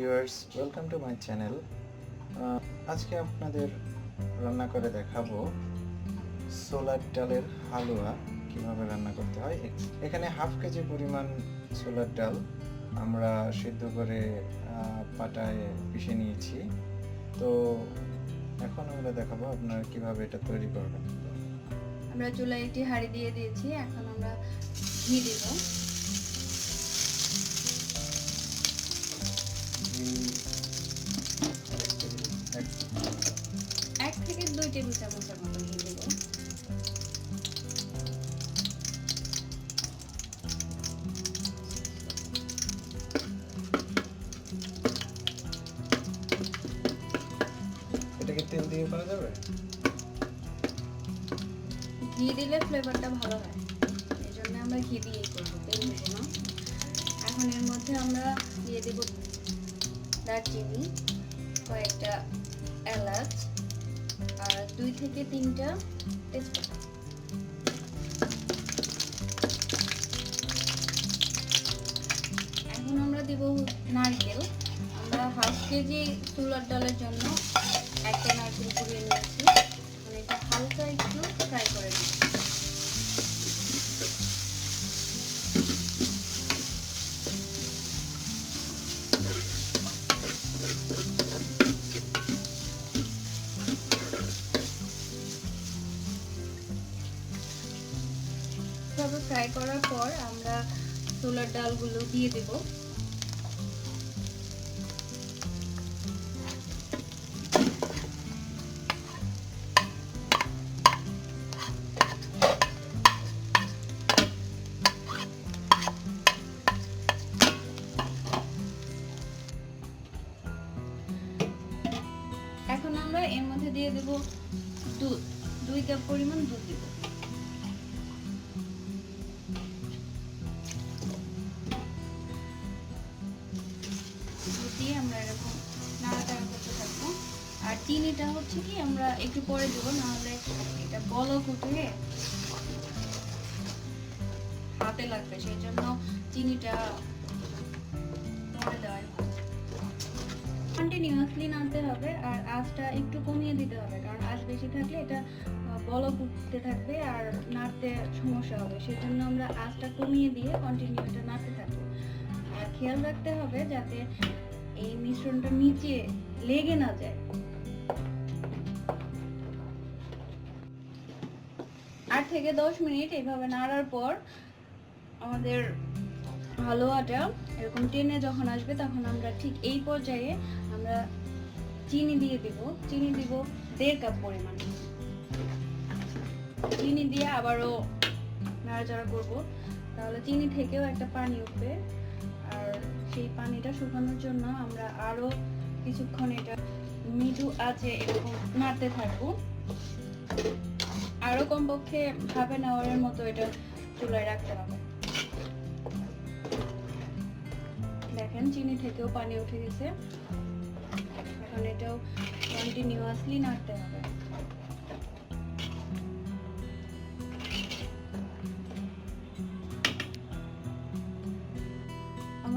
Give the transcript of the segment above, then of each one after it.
Viewers welcome to my channel আজকে আপনাদের রান্না করে দেখাবো সোলার ডালের হালুয়া, কীভাবে রান্না করতে হয়। এখানে হাফ কেজি পরিমাণ সোলার ডাল আমরা সিদ্ধ করে পাটায় পিষে নিয়েছি। তো এখন আমরা দেখাবো আপনারা কীভাবে এটা তৈরি করবেন। আমরা চুলায় একটি হাঁড়ি দিয়ে দিয়েছি, এখন আমরা ঘি দেব। টেবিল চামচের মতো ঘি দেব। এটাকে তেল দিয়ে করা যাবে? ঘি দিলে ফ্লেভারটা ভালো হয়। এই জন্য আমরা ঘি দিয়েই করব তেল দেবো না। এখন এর মধ্যে আমরা দিয়ে দেব দারচিনি কয়েকটা এলাচ। আর দুই থেকে তিনটা তেজপাতা এখন আমরা দেব নারকেল। আমরা হাফ কেজি তুলার ডালের জন্য একটা নারকেল কুড়িয়ে নিয়েছি মানে এটা হালকা একটু ফ্রাই করে নিই এভাবে ফ্রাই করার পর আমরা ছোলার ডালগুলো দিয়ে দেব। এখন আমরা এর মধ্যে দিয়ে দেব দুধ। দুই কাপ পরিমাণ দুধ দেব। দিয়ে আমরা এরকম নাড়াচাড়া করতে থাকব। আর চিনিটা হচ্ছে কি, আমরা একটু পরে দেবো, নাহলে এটা বলক উঠে হাতে লাগবে, সেই জন্য চিনিটা পরে দেওয়াই কন্টিনিউয়াসলি নাড়তে হবে, আর আঁচটা একটু কমিয়ে দিতে হবে, কারণ আঁচ বেশি থাকলে এটা বলক উঠতে থাকবে আর নাড়তে সমস্যা হবে। সেজন্য আমরা আঁচটা কমিয়ে দিয়ে কন্টিনিউ এটা নাড়তে থাকব। আর খেয়াল রাখতে হবে যাতে এই মিশ্রণটা নিচে লেগে না যায়। আট থেকে দশ মিনিট এইভাবে নাড়ার পর আমাদের হালুয়াটা এরকম টেনে যখন আসবে তখন আমরা ঠিক এই পর্যায়ে আমরা চিনি দিয়ে দিব। চিনি দিব দেড় কাপ পরিমাণ। চিনি দিয়ে আবারও নাড়াচাড়া করব। তাহলে চিনি থেকেও একটা পানি উঠবে। সেই পানিটা শুকানোর জন্য আমরা আরও কিছুক্ষণ এটা মিঠু আছে এরকম নাড়তে থাকব। আরও কমপক্ষে হাফ এন আওয়ারের মতো এটা চুলায় রাখতে হবে। দেখেন, চিনি থেকেও পানি উঠে গেছে। এখন এটাও কন্টিনিউয়াসলি নাড়তে হবে।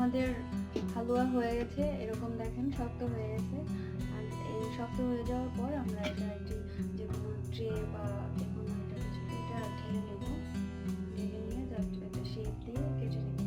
আমাদের হালুয়া হয়ে গেছে, এরকম দেখেন, শক্ত হয়ে গেছে। আর এই শক্ত হয়ে যাওয়ার পর আমরা এটা একটি যে কোনো ট্রে বা যে কোনো একটা কিছু, এটা ঢেলে নেব। ঢেলে নিয়ে জাস্ট একটা শেপ দিয়ে কেটে নেব।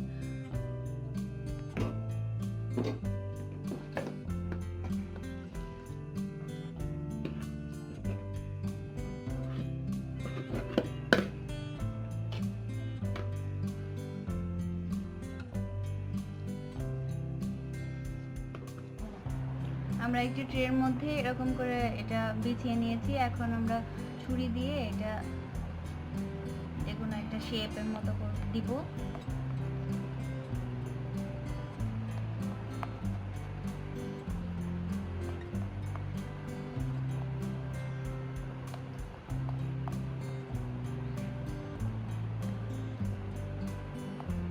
আমরা একটি ট্রের মধ্যে এরকম করে এটা বিছিয়ে নিয়েছি। এখন আমরা ছুরি দিয়ে এটা যে কোনো একটা শেপের মতো করে দিব।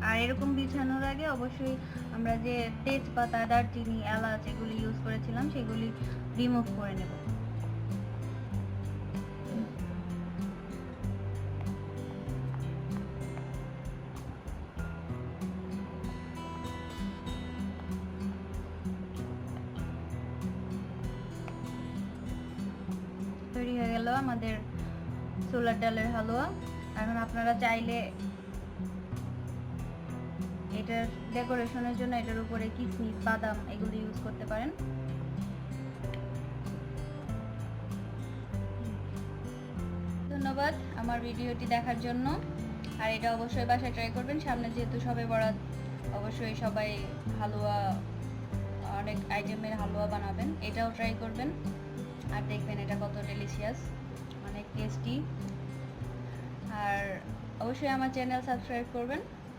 আর এরকম বিছানোর আগে অবশ্যই আমরা যে তেজপাতা, দারচিনি, এলাচ এগুলি ইউজ করেছিলাম, সেগুলি রিমুভ করে নেব। তৈরি হয়ে গেল আমাদের সোলার ডালের হালুয়া। এখন আপনারা চাইলে এটার ডেকোরেশনের জন্য এটার উপরে কিশমিশ বাদাম এগুলো ইউজ করতে পারেন। ধন্যবাদ আমার ভিডিওটি দেখার জন্য। আর এটা অবশ্যই বাসায় ট্রাই করবেন। সামনে যেহেতু সবে বরাত, অবশ্যই সবাই হালুয়া, অনেক আইটেমের হালুয়া বানাবেন। এটাও ট্রাই করবেন। আর দেখবেন এটা কত ডেলিশিয়াস অনেক টেস্টি আর অবশ্যই আমার চ্যানেল সাবস্ক্রাইব করবেন।